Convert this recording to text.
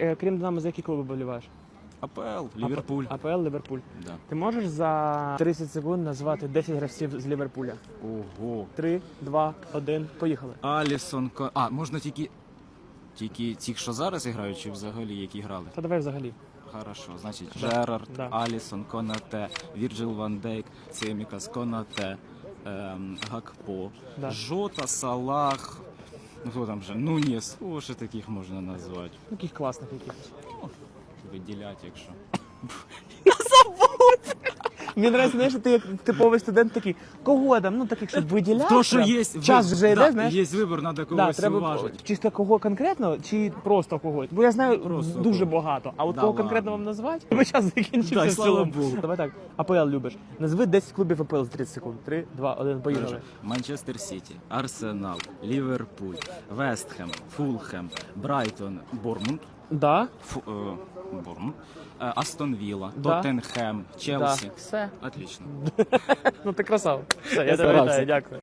е, крім Динамо, за які клуби боліваєш? АПЛ, Ліверпуль. АПЛ, Ліверпуль. Да. Ти можеш за 30 секунд назвати 10 гравців з Ліверпуля? Ого. 3, 2, 1, поїхали. Алісон. Ко- А, можна тільки. Тільки ті, що зараз грають, чи взагалі які грали? Та давай взагалі. Хорошо, значить, Джерард, да. Алісон, Конате, Вірджил Ван Дейк, Цемікас, Конате, ем, Гакпо, Да. Жота, Салах. Ну хто там же? Ну не слушай, таких можна назвати. Таких класних якихось. Виділять, якщо. Мені нравиться, знаєш, ти як типовий студент такий, кого там, ну таких, щоб виділяти. То, що є, час вже йде, да, знаєш. є вибір, треба Да, когось треба уважити. чисто кого конкретно, чи просто когось. Бо я знаю Просто дуже кого. багато. А от Да кого ладно. конкретно вам назвати, бо час закінчився. Да, і в слава цілому. Богу. Давай так. АПЛ любиш. Назви 10 клубів АПЛ за 30 секунд. 3, 2, 1, поїхали. Манчестер Сіті, Арсенал, Ліверпуль, Вестхем, Фулхем, Брайтон, Бормунд, Да, Фу, е, Борн, е, Астон Вілла, Да. Тоттенхем, да. Челсі. Все. Отлично. Ну ти красав. Все, я Я тебе вітаю, дякую.